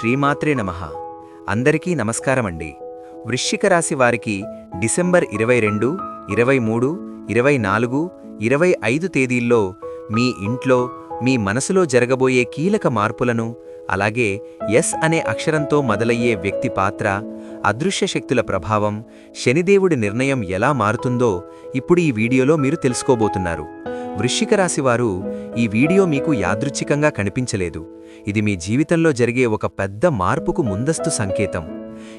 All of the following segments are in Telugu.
శ్రీమాత్రే నమః. అందరికీ నమస్కారమండి. వృశ్చిక రాశి వారికి డిసెంబర్ ఇరవై రెండు ఇరవై మూడు ఇరవై నాలుగు ఇరవై ఐదు తేదీల్లో మీ ఇంట్లో మీ మనసులో జరగబోయే కీలక మార్పులను అలాగే ఎస్ అనే అక్షరంతో మొదలయ్యే వ్యక్తి పాత్ర అదృశ్య శక్తుల ప్రభావం శనిదేవుడి నిర్ణయం ఎలా మారుతుందో ఇప్పుడు ఈ వీడియోలో మీరు తెలుసుకోబోతున్నారు. వృశ్చిక రాశివారు ఈ వీడియో మీకు యాదృచ్ఛికంగా కనిపించలేదు. ఇది మీ జీవితంలో జరిగే ఒక పెద్ద మార్పుకు ముందస్తు సంకేతం.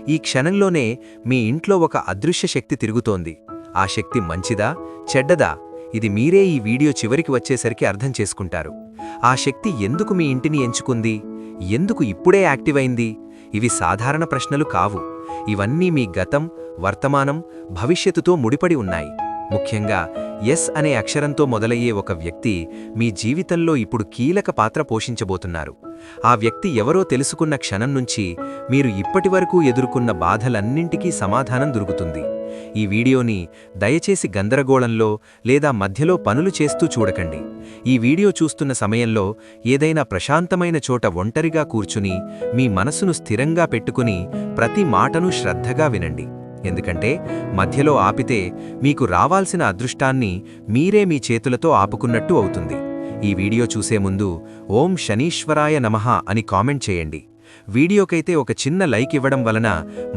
ఈ క్షణంలోనే మీ ఇంట్లో ఒక అదృశ్య శక్తి తిరుగుతోంది. ఆ శక్తి మంచిదా చెడ్డదా? ఇది మీరే ఈ వీడియో చివరికి వచ్చేసరికి అర్థం చేసుకుంటారు. ఆ శక్తి ఎందుకు మీ ఇంటిని ఎంచుకుంది? ఎందుకు ఇప్పుడే యాక్టివ్ అయింది ఇవి సాధారణ ప్రశ్నలు కావు. ఇవన్నీ మీ గతం వర్తమానం భవిష్యత్తుతో ముడిపడి ఉన్నాయి. ముఖ్యంగా ఎస్ అనే అక్షరంతో మొదలయ్యే ఒక వ్యక్తి మీ జీవితంలో ఇప్పుడు కీలక పాత్ర పోషించబోతున్నారు. ఆ వ్యక్తి ఎవరో తెలుసుకున్న క్షణం నుంచి మీరు ఇప్పటివరకు ఎదుర్కొన్న బాధలన్నింటికీ సమాధానం దొరుకుతుంది. ఈ వీడియోని దయచేసి గందరగోళంలో లేదా మధ్యలో పనులు చేస్తూ చూడకండి. ఈ వీడియో చూస్తున్న సమయంలో ఏదైనా ప్రశాంతమైన చోట ఒంటరిగా కూర్చుని మీ మనసును స్థిరంగా పెట్టుకుని ప్రతి మాటను శ్రద్ధగా వినండి. ఎందుకంటే మధ్యలో ఆపితే మీకు రావాల్సిన అదృష్టాన్ని మీరే మీ చేతులతో ఆపుకున్నట్టు అవుతుంది. ఈ వీడియో చూసే ముందు ఓం శనీశ్వరాయ నమః అని కామెంట్ చేయండి. వీడియోకైతే ఒక చిన్న లైక్ ఇవ్వడం వలన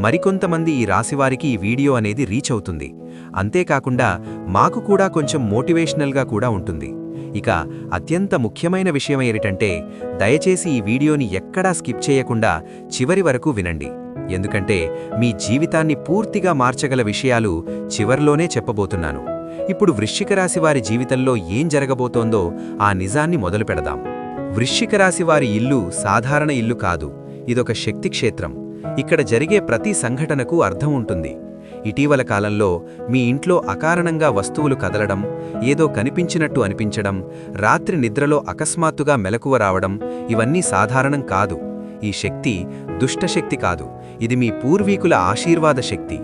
మరికొంతమంది ఈ రాశివారికి ఈ వీడియో అనేది రీచ్ అవుతుంది. అంతేకాకుండా మాకు కూడా కొంచెం మోటివేషనల్గా కూడా ఉంటుంది. ఇక అత్యంత ముఖ్యమైన విషయం ఏమిటంటే దయచేసి ఈ వీడియోని ఎక్కడా స్కిప్ చేయకుండా చివరి వరకు వినండి. ఎందుకంటే మీ జీవితాన్ని పూర్తిగా మార్చగల విషయాలు చివర్లోనే చెప్పబోతున్నాను. ఇప్పుడు వృశ్చిక రాశి వారి జీవితంలో ఏం జరగబోతోందో ఆ నిజాన్ని మొదలు పెడదాం. వృశ్చిక రాశి వారి ఇల్లు సాధారణ ఇల్లు కాదు. ఇదొక శక్తి క్షేత్రం. ఇక్కడ జరిగే ప్రతి సంఘటనకు అర్థం ఉంటుంది. ఇటీవల కాలంలో మీ ఇంట్లో అకారణంగా వస్తువులు కదలడం ఏదో కనిపించినట్టు అనిపించడం రాత్రి నిద్రలో అకస్మాత్తుగా మెలకువ రావడం ఇవన్నీ సాధారణం కాదు. ఈ శక్తి దుష్టశక్తి కాదు. ఇది మీ పూర్వీకుల ఆశీర్వాద శక్తి.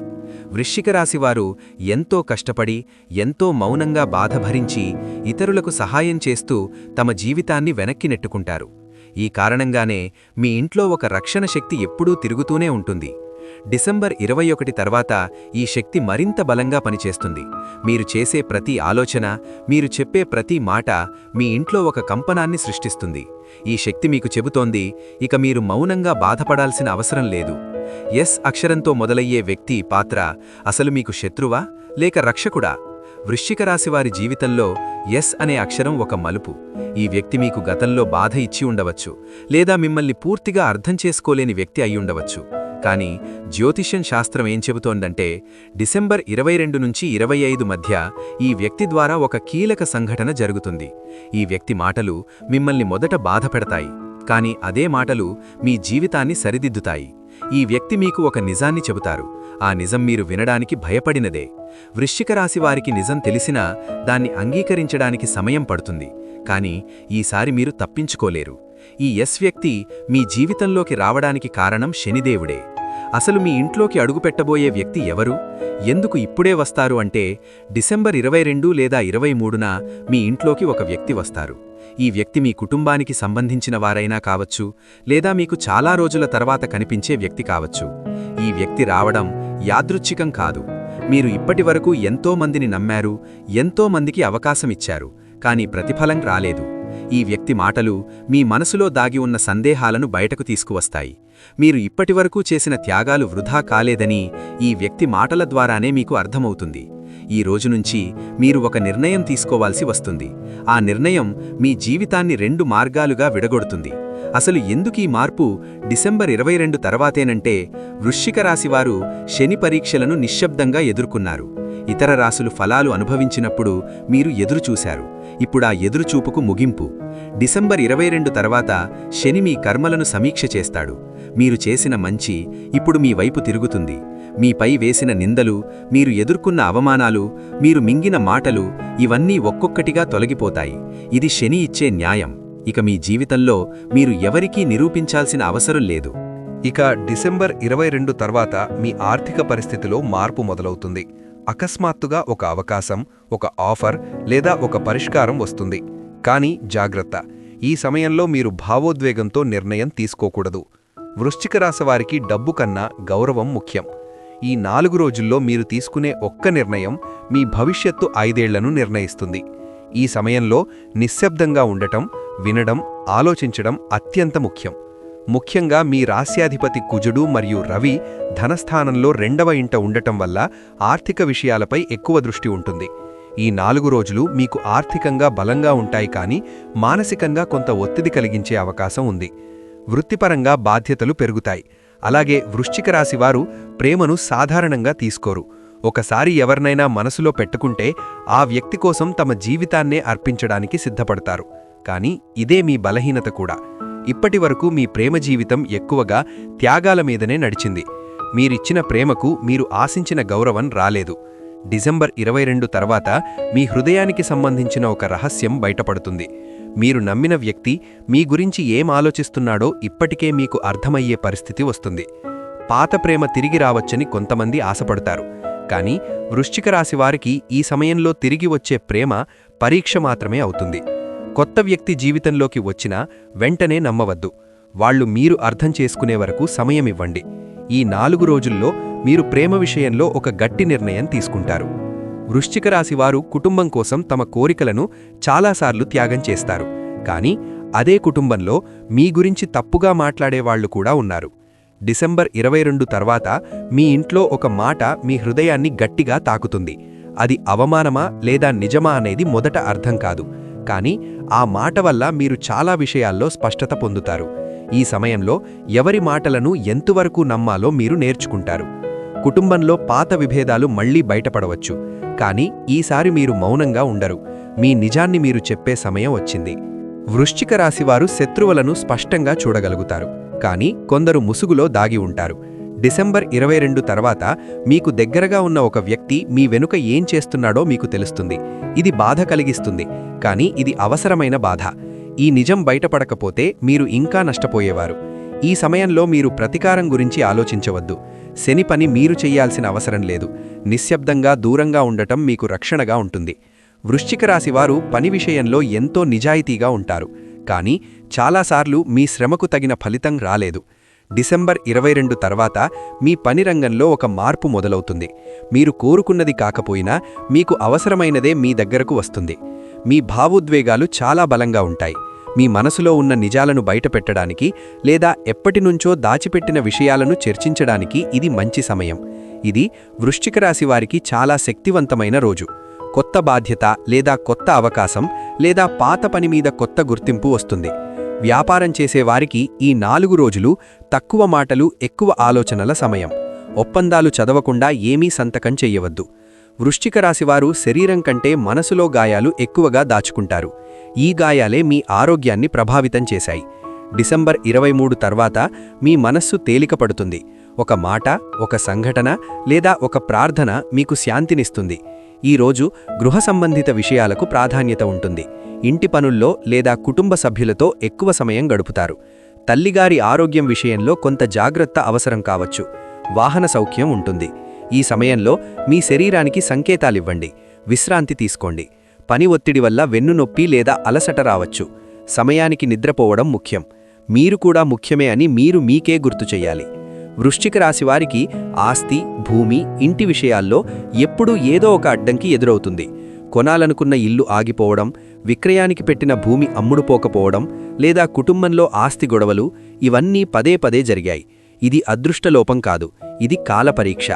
వృశ్చిక రాశివారు ఎంతో కష్టపడి ఎంతో మౌనంగా బాధ భరించి ఇతరులకు సహాయం చేస్తూ తమ జీవితాన్ని వెనక్కి నెట్టుకుంటారు. ఈ కారణంగానే మీ ఇంట్లో ఒక రక్షణ శక్తి ఎప్పుడూ తిరుగుతూనే ఉంటుంది. డిసెంబర్ ఇరవై ఒకటి తర్వాత ఈ శక్తి మరింత బలంగా పనిచేస్తుంది. మీరు చేసే ప్రతి ఆలోచన మీరు చెప్పే ప్రతి మాట మీ ఇంట్లో ఒక కంపనాన్ని సృష్టిస్తుంది. ఈ శక్తి మీకు చెబుతోంది ఇక మీరు మౌనంగా బాధపడాల్సిన అవసరం లేదు. ఎస్ అక్షరంతో మొదలయ్యే వ్యక్తి పాత్ర అసలు మీకు శత్రువా లేక రక్షకుడా? వృశ్చిక రాశివారి జీవితంలో ఎస్ అనే అక్షరం ఒక మలుపు. ఈ వ్యక్తి మీకు గతంలో బాధ ఇచ్చి ఉండవచ్చు లేదా మిమ్మల్ని పూర్తిగా అర్థం చేసుకోలేని వ్యక్తి అయ్యుండవచ్చు కానీ జ్యోతిష్యం శాస్త్రం ఏం చెబుతోందంటే డిసెంబర్ ఇరవై రెండు నుంచి ఇరవై ఐదు మధ్య ఈ వ్యక్తి ద్వారా ఒక కీలక సంఘటన జరుగుతుంది. ఈ వ్యక్తి మాటలు మిమ్మల్ని మొదట బాధపెడతాయి కాని అదే మాటలు మీ జీవితాన్ని సరిదిద్దుతాయి. ఈ వ్యక్తి మీకు ఒక నిజాన్ని చెబుతారు ఆ నిజం మీరు వినడానికి భయపడినదే. వృశ్చిక రాశి వారికి నిజం తెలిసినా దాన్ని అంగీకరించడానికి సమయం పడుతుంది కాని ఈసారి మీరు తప్పించుకోలేరు. ఈ ఎస్ వ్యక్తి మీ జీవితంలోకి రావడానికి కారణం శనిదేవుడే. అసలు మీ ఇంట్లోకి అడుగుపెట్టబోయే వ్యక్తి ఎవరు? ఎందుకు ఇప్పుడే వస్తారు అంటే డిసెంబర్ ఇరవై రెండు లేదా ఇరవై మూడున మీ ఇంట్లోకి ఒక వ్యక్తి వస్తారు. ఈ వ్యక్తి మీ కుటుంబానికి సంబంధించిన వారైనా కావచ్చు లేదా మీకు చాలా రోజుల తర్వాత కనిపించే వ్యక్తి కావచ్చు. ఈ వ్యక్తి రావడం యాదృచ్ఛికం కాదు. మీరు ఇప్పటివరకు ఎంతో మందిని నమ్మారు ఎంతో మందికి అవకాశమిచ్చారు కానీ ప్రతిఫలం రాలేదు. ఈ వ్యక్తి మాటలు మీ మనసులో దాగి ఉన్న సందేహాలను బయటకు తీసుకువస్తాయి. మీరు ఇప్పటివరకు చేసిన త్యాగాలు వృధా కాలేదని ఈ వ్యక్తి మాటల ద్వారానే మీకు అర్థమవుతుంది. ఈ రోజు నుంచి మీరు ఒక నిర్ణయం తీసుకోవాల్సి వస్తుంది. ఆ నిర్ణయం మీ జీవితాన్ని రెండు మార్గాలుగా విడగొడుతుంది. అసలు ఎందుకీ మార్పు? డిసెంబర్ ఇరవై రెండు తర్వాతేనంటే వృశ్చిక రాశివారు శని పరీక్షలను నిశ్శబ్దంగా ఎదుర్కొన్నారు. ఇతర రాసులు ఫలాలు అనుభవించినప్పుడు మీరు ఎదురుచూశారు. ఇప్పుడా ఎదురుచూపుకు ముగింపు. డిసెంబర్ ఇరవై రెండు తర్వాత శని మీ కర్మలను సమీక్ష చేస్తాడు. మీరు చేసిన మంచి ఇప్పుడు మీ వైపు తిరుగుతుంది. మీపై వేసిన నిందలు మీరు ఎదుర్కొన్న అవమానాలు మీరు మింగిన మాటలు ఇవన్నీ ఒక్కొక్కటిగా తొలగిపోతాయి. ఇది శని ఇచ్చే న్యాయం. ఇక మీ జీవితంలో మీరు ఎవరికీ నిరూపించాల్సిన అవసరం లేదు. ఇక డిసెంబర్ ఇరవై రెండు తర్వాత మీ ఆర్థిక పరిస్థితిలో మార్పు మొదలవుతుంది. అకస్మాత్తుగా ఒక అవకాశం ఒక ఆఫర్ లేదా ఒక పరిష్కారం వస్తుంది. కానీ జాగ్రత్త ఈ సమయంలో మీరు భావోద్వేగంతో నిర్ణయం తీసుకోకూడదు. వృశ్చిక రాశివారికి డబ్బు కన్నా గౌరవం ముఖ్యం. ఈ నాలుగు రోజుల్లో మీరు తీసుకునే ఒక్క నిర్ణయం మీ భవిష్యత్తు ఐదేళ్ళను నిర్ణయిస్తుంది. ఈ సమయంలో నిశ్శబ్దంగా ఉండటం వినడం ఆలోచించడం అత్యంత ముఖ్యం. ముఖ్యంగా మీ రాస్యాధిపతి కుజుడు మరియు రవి ధనస్థానంలో రెండవ ఇంట ఉండటం వల్ల ఆర్థిక విషయాలపై ఎక్కువ దృష్టి ఉంటుంది. ఈ నాలుగు రోజులు మీకు ఆర్థికంగా బలంగా ఉంటాయి కానీ మానసికంగా కొంత ఒత్తిడి కలిగించే అవకాశం ఉంది. వృత్తిపరంగా బాధ్యతలు పెరుగుతాయి. అలాగే వృశ్చిక రాశివారు ప్రేమను సాధారణంగా తీసుకోరు. ఒకసారి ఎవరినైనా మనసులో పెట్టుకుంటే ఆ వ్యక్తి కోసం తమ జీవితాన్నే అర్పించడానికి సిద్ధపడతారు. కానీ ఇదే మీ బలహీనత కూడా. ఇప్పటివరకు మీ ప్రేమ జీవితం ఎక్కువగా త్యాగాల మీదనే నడిచింది. మీరిచ్చిన ప్రేమకు మీరు ఆశించిన గౌరవం రాలేదు. డిసెంబర్ ఇరవై రెండు తర్వాత మీ హృదయానికి సంబంధించిన ఒక రహస్యం బయటపడుతుంది. మీరు నమ్మిన వ్యక్తి మీ గురించి ఏం ఆలోచిస్తున్నాడో ఇప్పటికే మీకు అర్థమయ్యే పరిస్థితి వస్తుంది. పాత ప్రేమ తిరిగి రావచ్చని కొంతమంది ఆశపడతారు. కానీ వృశ్చిక రాశి వారికి ఈ సమయంలో తిరిగి వచ్చే ప్రేమ పరీక్ష మాత్రమే అవుతుంది. కొత్త వ్యక్తి జీవితంలోకి వచ్చినా వెంటనే నమ్మవద్దు. వాళ్ళు మీరు అర్థం చేసుకునే వరకు సమయమివ్వండి ఈ నాలుగు రోజుల్లో మీరు ప్రేమ విషయంలో ఒక గట్టి నిర్ణయం తీసుకుంటారు. వృశ్చిక రాశివారు కుటుంబం కోసం తమ కోరికలను చాలాసార్లు త్యాగం చేస్తారు. కానీ అదే కుటుంబంలో మీ గురించి తప్పుగా మాట్లాడేవాళ్ళు కూడా ఉన్నారు. డిసెంబర్ ఇరవై రెండు తర్వాత మీ ఇంట్లో ఒక మాట మీ హృదయాన్ని గట్టిగా తాకుతుంది. అది అవమానమా లేదా నిజమా అనేది మొదట అర్థం కాదు. కానీ ఆ మాట వల్ల మీరు చాలా విషయాల్లో స్పష్టత పొందుతారు. ఈ సమయంలో ఎవరి మాటలను ఎంతవరకు నమ్మాలో మీరు నేర్చుకుంటారు. కుటుంబంలో పాత విభేదాలు మళ్ళీ బయటపడవచ్చు. కానీ ఈసారి మీరు మౌనంగా ఉండరు. మీ నిజాన్ని మీరు చెప్పే సమయం వచ్చింది. వృశ్చిక రాశివారు శత్రువులను స్పష్టంగా చూడగలుగుతారు. కానీ కొందరు ముసుగులో దాగి ఉంటారు. డిసెంబర్ ఇరవై రెండు తర్వాత మీకు దగ్గరగా ఉన్న ఒక వ్యక్తి మీ వెనుక ఏం చేస్తున్నాడో మీకు తెలుస్తుంది. ఇది బాధ కలిగిస్తుంది కానీ ఇది అవసరమైన బాధ. ఈ నిజం బయటపడకపోతే మీరు ఇంకా నష్టపోయేవారు. ఈ సమయంలో మీరు ప్రతీకారం గురించి ఆలోచించవద్దు. శని పని మీరు చెయ్యాల్సిన అవసరం లేదు. నిశ్శబ్దంగా దూరంగా ఉండటం మీకు రక్షణగా ఉంటుంది. వృశ్చిక రాశివారు పని విషయంలో ఎంతో నిజాయితీగా ఉంటారు. కానీ చాలాసార్లు మీ శ్రమకు తగిన ఫలితం రాలేదు. డిసెంబర్ ఇరవై రెండు తర్వాత మీ పని రంగంలో ఒక మార్పు మొదలవుతుంది. మీరు కోరుకున్నది కాకపోయినా మీకు అవసరమైనదే మీ దగ్గరకు వస్తుంది. మీ భావోద్వేగాలు చాలా బలంగా ఉంటాయి. మీ మనసులో ఉన్న నిజాలను బయటపెట్టడానికి లేదా ఎప్పటినుంచో దాచిపెట్టిన విషయాలను చర్చించడానికి ఇది మంచి సమయం. ఇది వృశ్చిక రాశి వారికి చాలా శక్తివంతమైన రోజు. కొత్త బాధ్యత లేదా కొత్త అవకాశం లేదా పాత పని మీద కొత్త గుర్తింపు వస్తుంది. వ్యాపారం చేసేవారికి ఈ నాలుగు రోజులు తక్కువ మాటలు ఎక్కువ ఆలోచనల సమయం. ఒప్పందాలు చదవకుండా ఏమీ సంతకం చెయ్యవద్దు. వృశ్చిక రాశివారు శరీరం కంటే మనసులో గాయాలు ఎక్కువగా దాచుకుంటారు. ఈ గాయాలే మీ ఆరోగ్యాన్ని ప్రభావితం చేశాయి. డిసెంబర్ ఇరవై మూడు తర్వాత మీ మనస్సు తేలికపడుతుంది. ఒక మాట ఒక సంఘటన లేదా ఒక ప్రార్థన మీకు శాంతినిస్తుంది. ఈరోజు గృహ సంబంధిత విషయాలకు ప్రాధాన్యత ఉంటుంది. ఇంటి పనుల్లో లేదా కుటుంబ సభ్యులతో ఎక్కువ సమయం గడుపుతారు. తల్లిగారి ఆరోగ్యం విషయంలో కొంత జాగ్రత్త అవసరం కావచ్చు. వాహన సౌఖ్యం ఉంటుంది. ఈ సమయంలో మీ శరీరానికి సంకేతాలివ్వండి. విశ్రాంతి తీసుకోండి. పని ఒత్తిడి వల్ల వెన్నునొప్పి లేదా అలసట రావచ్చు. సమయానికి నిద్రపోవడం ముఖ్యం. మీరు కూడా ముఖ్యమే అని మీరు మీకే గుర్తు చెయ్యాలి వృశ్చిక రాశివారికి ఆస్తి భూమి ఇంటి విషయాల్లో ఎప్పుడూ ఏదో ఒక అడ్డంకి ఎదురవుతుంది. కొనాలనుకున్న ఇల్లు ఆగిపోవడం విక్రయానికి పెట్టిన భూమి అమ్ముడుపోకపోవడం లేదా కుటుంబంలో ఆస్తి గొడవలు ఇవన్నీ పదే పదే జరిగాయి. ఇది అదృష్టలోపం కాదు. ఇది కాలపరీక్ష.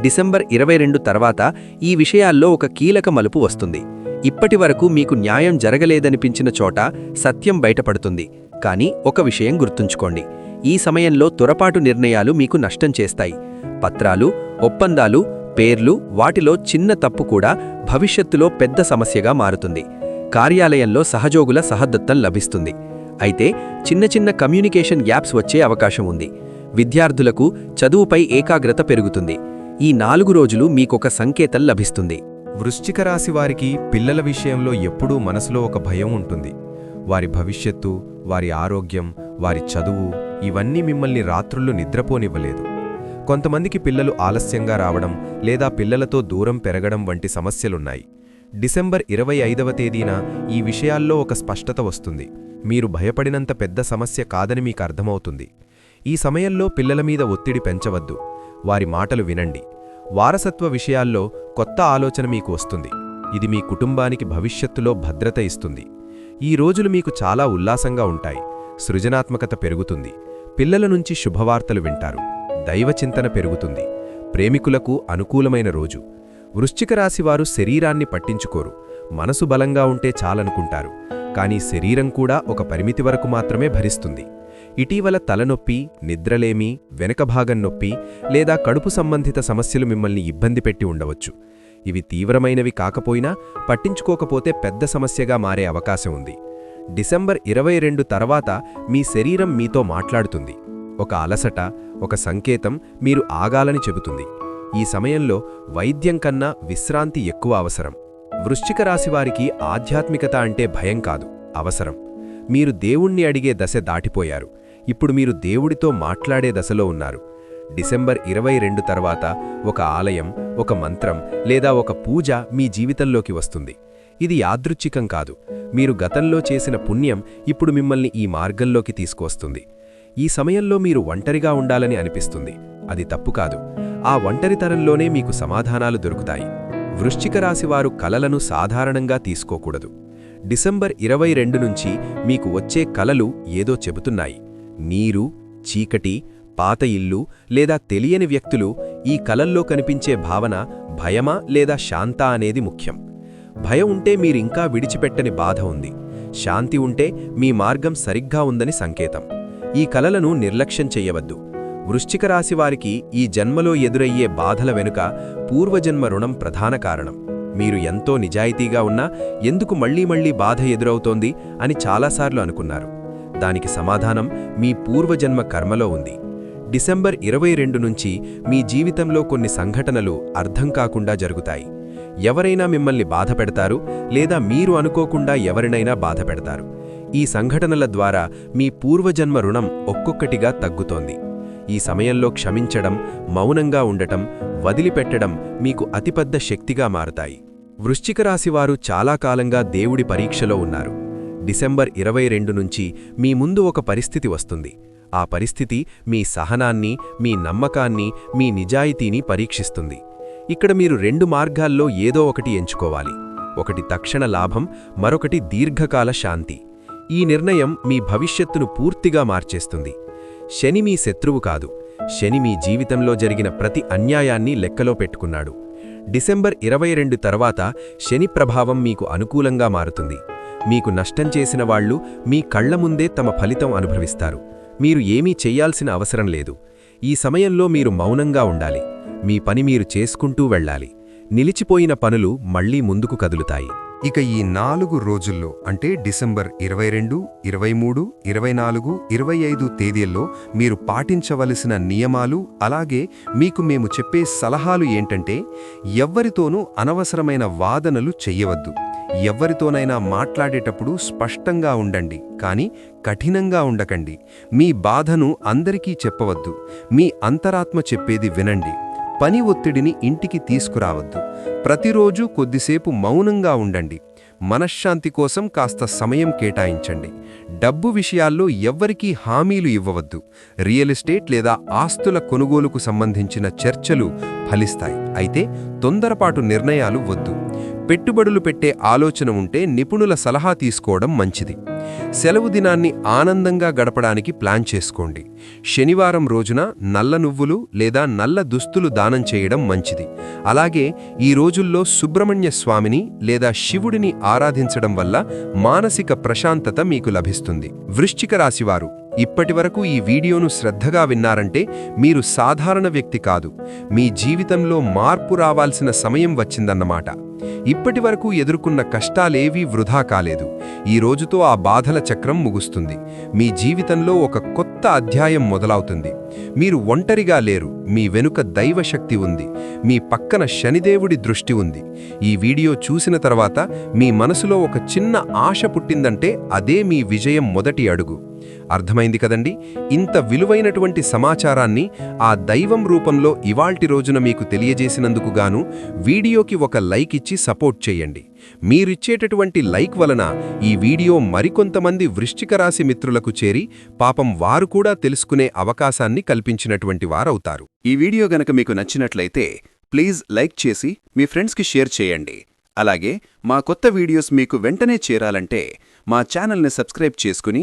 డిసెంబర్ ఇరవై రెండు తర్వాత ఈ విషయాల్లో ఒక కీలక మలుపు వస్తుంది. ఇప్పటివరకు మీకు న్యాయం జరగలేదనిపించిన చోట సత్యం బయటపడుతుంది. కానీ ఒక విషయం గుర్తుంచుకోండి. ఈ సమయంలో తొరపాటు నిర్ణయాలు మీకు నష్టం చేస్తాయి. పత్రాలు ఒప్పందాలు పేర్లు వాటిలో చిన్న తప్పు కూడా భవిష్యత్తులో పెద్ద సమస్యగా మారుతుంది. కార్యాలయంలో సహజోగుల సహదత్తం లభిస్తుంది. అయితే చిన్న చిన్న కమ్యూనికేషన్ గ్యాప్స్ వచ్చే అవకాశం ఉంది. విద్యార్థులకు చదువుపై ఏకాగ్రత పెరుగుతుంది. ఈ నాలుగు రోజులు మీకొక సంకేతం లభిస్తుంది. వృశ్చిక రాశి వారికి పిల్లల విషయంలో ఎప్పుడూ మనసులో ఒక భయం ఉంటుంది. వారి భవిష్యత్తు వారి ఆరోగ్యం వారి చదువు ఇవన్నీ మిమ్మల్ని రాత్రులు నిద్రపోనివ్వలేదు. కొంతమందికి పిల్లలు ఆలస్యంగా రావడం లేదా పిల్లలతో దూరం పెరగడం వంటి సమస్యలున్నాయి. డిసెంబర్ ఇరవై ఐదవ తేదీన ఈ విషయాల్లో ఒక స్పష్టత వస్తుంది. మీరు భయపడినంత పెద్ద సమస్య కాదని మీకు అర్థమవుతుంది. ఈ సమయంలో పిల్లల మీద ఒత్తిడి పెంచవద్దు. వారి మాటలు వినండి. వారసత్వ విషయాల్లో కొత్త ఆలోచన మీకు వస్తుంది. ఇది మీ కుటుంబానికి భవిష్యత్తులో భద్రత ఇస్తుంది. ఈ రోజులు మీకు చాలా ఉల్లాసంగా ఉంటాయి. సృజనాత్మకత పెరుగుతుంది. పిల్లల నుంచి శుభవార్తలు వింటారు. దైవచింతన పెరుగుతుంది. ప్రేమికులకు అనుకూలమైన రోజు. వృశ్చిక రాశివారు శరీరాన్ని పట్టించుకోరు. మనసు బలంగా ఉంటే చాలనుకుంటారు. కానీ శరీరం కూడా ఒక పరిమితి వరకు మాత్రమే భరిస్తుంది. ఇటీవల తలనొప్పి నిద్రలేమి వెనక భాగం నొప్పి లేదా కడుపు సంబంధిత సమస్యలు మిమ్మల్ని ఇబ్బంది పెట్టి ఉండవచ్చు. ఇవి తీవ్రమైనవి కాకపోయినా పట్టించుకోకపోతే పెద్ద సమస్యగా మారే అవకాశం ఉంది. డిసెంబర్ ఇరవై రెండు తర్వాత మీ శరీరం మీతో మాట్లాడుతుంది. ఒక అలసట ఒక సంకేతం మీరు ఆగాలని చెబుతుంది. ఈ సమయంలో వైద్యం కన్నా విశ్రాంతి ఎక్కువ అవసరం. వృశ్చిక రాశివారికి ఆధ్యాత్మికత అంటే భయం కాదు అవసరం. మీరు దేవుణ్ణి అడిగే దశ దాటిపోయారు. ఇప్పుడు మీరు దేవుడితో మాట్లాడే దశలో ఉన్నారు. డిసెంబర్ ఇరవై రెండు తర్వాత ఒక ఆలయం ఒక మంత్రం లేదా ఒక పూజ మీ జీవితంలోకి వస్తుంది. ఇది యాదృచ్ఛికం కాదు. మీరు గతంలో చేసిన పుణ్యం ఇప్పుడు మిమ్మల్ని ఈ మార్గంలోకి తీసుకువస్తుంది. ఈ సమయంలో మీరు ఒంటరిగా ఉండాలని అనిపిస్తుంది. అది తప్పు కాదు. ఆ ఒంటరితనంలోనే మీకు సమాధానాలు దొరుకుతాయి. వృశ్చిక రాశివారు కలలను సాధారణంగా తీసుకోకూడదు. డిసెంబర్ ఇరవై రెండు నుంచి మీకు వచ్చే కలలు ఏదో చెబుతున్నాయి. నీరు చీకటి పాత ఇల్లు లేదా తెలియని వ్యక్తులు ఈ కలల్లో కనిపించే భావన భయమా లేదా శాంత అనేది ముఖ్యం. భయం ఉంటే మీరింకా విడిచిపెట్టని బాధ ఉంది. శాంతి ఉంటే మీ మార్గం సరిగ్గా ఉందని సంకేతం. ఈ కలలను నిర్లక్ష్యం చెయ్యవద్దు వృశ్చిక రాశివారికి ఈ జన్మలో ఎదురయ్యే బాధల వెనుక పూర్వజన్మ రుణం ప్రధాన కారణం. మీరు ఎంతో నిజాయితీగా ఉన్నా ఎందుకు మళ్ళీ మళ్ళీ బాధ ఎదురవుతోంది అని చాలాసార్లు అనుకున్నారు. దానికి సమాధానం మీ పూర్వజన్మ కర్మలో ఉంది. డిసెంబర్ ఇరవై రెండు నుంచి మీ జీవితంలో కొన్ని సంఘటనలు అర్థం కాకుండా జరుగుతాయి. ఎవరైనా మిమ్మల్ని బాధ పెడతారు లేదా మీరు అనుకోకుండా ఎవరినైనా బాధ పెడతారు. ఈ సంఘటనల ద్వారా మీ పూర్వజన్మ రుణం ఒక్కొక్కటిగా తగ్గుతోంది. ఈ సమయంలో క్షమించడం మౌనంగా ఉండటం వదిలిపెట్టడం మీకు అతిపెద్ద శక్తిగా మారతాయి. వృశ్చిక రాశివారు చాలా కాలంగా దేవుడి పరీక్షలో ఉన్నారు. డిసెంబర్ ఇరవై రెండు నుంచి మీ ముందు ఒక పరిస్థితి వస్తుంది. ఆ పరిస్థితి మీ సహనాన్ని మీ నమ్మకాన్ని మీ నిజాయితీని పరీక్షిస్తుంది. ఇక్కడ మీరు రెండు మార్గాల్లో ఏదో ఒకటి ఎంచుకోవాలి. ఒకటి తక్షణ లాభం మరొకటి దీర్ఘకాల శాంతి. ఈ నిర్ణయం మీ భవిష్యత్తును పూర్తిగా మార్చేస్తుంది. శని మీ శత్రువు కాదు. శని మీ జీవితంలో జరిగిన ప్రతి అన్యాయాన్ని లెక్కలో పెట్టుకున్నాడు. డిసెంబర్ ఇరవై రెండు తర్వాత శని ప్రభావం మీకు అనుకూలంగా మారుతుంది. మీకు నష్టం చేసిన వాళ్ళు మీ కళ్ళ ముందే తమ ఫలితం అనుభవిస్తారు. మీరు ఏమీ చెయ్యాల్సిన అవసరం లేదు. ఈ సమయంలో మీరు మౌనంగా ఉండాలి. మీ పని మీరు చేసుకుంటూ వెళ్ళాలి. నిలిచిపోయిన పనులు మళ్ళీ ముందుకు కదులుతాయి. ఇక ఈ నాలుగు రోజుల్లో అంటే డిసెంబర్ ఇరవై రెండు ఇరవై మూడు ఇరవై నాలుగు ఇరవై ఐదు తేదీల్లో మీరు పాటించవలసిన నియమాలు అలాగే మీకు మేము చెప్పే సలహాలు ఏంటంటే ఎవ్వరితోనూ అనవసరమైన వాదనలు చెయ్యవద్దు. ఎవ్వరితోనైనా మాట్లాడేటప్పుడు స్పష్టంగా ఉండండి కానీ కఠినంగా ఉండకండి. మీ బాధను అందరికీ చెప్పవద్దు. మీ అంతరాత్మ చెప్పేది వినండి. పని ఒత్తిడిని ఇంటికి తీసుకురావద్దు. ప్రతిరోజు కొద్దిసేపు మౌనంగా ఉండండి. మనశ్శాంతి కోసం కాస్త సమయం కేటాయించండి. డబ్బు విషయాల్లో ఎవ్వరికీ హామీలు ఇవ్వవద్దు. రియల్ ఎస్టేట్ లేదా ఆస్తుల కొనుగోలుకు సంబంధించిన చర్చలు ఫలిస్తాయి. అయితే తొందరపాటు నిర్ణయాలు వద్దు. పెట్టుబడులు పెట్టే ఆలోచన ఉంటే నిపుణుల సలహా తీసుకోవడం మంచిది. సెలవు దినాన్ని ఆనందంగా గడపడానికి ప్లాన్ చేసుకోండి. శనివారం రోజున నల్ల నువ్వులు లేదా నల్ల దుస్తులు దానం చేయడం మంచిది. అలాగే ఈ రోజుల్లో సుబ్రహ్మణ్య స్వామిని లేదా శివుడిని ఆరాధించడం వల్ల మానసిక ప్రశాంతత మీకు లభిస్తుంది. వృశ్చిక రాశివారు ఇప్పటివరకు ఈ వీడియోను శ్రద్ధగా విన్నారంటే మీరు సాధారణ వ్యక్తి కాదు. మీ జీవితంలో మార్పు రావాల్సిన సమయం వచ్చిందన్నమాట. ఇప్పటివరకు ఎదుర్కొన్న కష్టాలేవీ వృధా కాలేదు. ఈ రోజుతో ఆ బాధల చక్రం ముగుస్తుంది. మీ జీవితంలో ఒక కొత్త అధ్యాయం మొదలవుతుంది. మీరు ఒంటరిగా లేరు. మీ వెనుక దైవశక్తి ఉంది. మీ పక్కన శనిదేవుడి దృష్టి ఉంది. ఈ వీడియో చూసిన తర్వాత మీ మనసులో ఒక చిన్న ఆశ పుట్టిందంటే అదే మీ విజయం మొదటి అడుగు. అర్థమైంది కదండి? ఇంత విలువైనటువంటి సమాచారాన్ని ఆ దైవం రూపంలో ఇవాల్టి రోజున మీకు తెలియజేసినందుకు గాను వీడియోకి ఒక లైక్ ఇచ్చి సపోర్ట్ చేయండి. మీరిచ్చేటటువంటి లైక్ వలన ఈ వీడియో మరికొంతమంది వృశ్చిక రాశి మిత్రులకు చేరి పాపం వారు కూడా తెలుసుకునే అవకాశాన్ని కల్పించినటువంటి వారవుతారు. ఈ వీడియో గనక మీకు నచ్చినట్లయితే ప్లీజ్ లైక్ చేసి మీ ఫ్రెండ్స్కి షేర్ చేయండి. అలాగే మా కొత్త వీడియోస్ మీకు వెంటనే చేరాలంటే మా ఛానల్ని సబ్స్క్రైబ్ చేసుకుని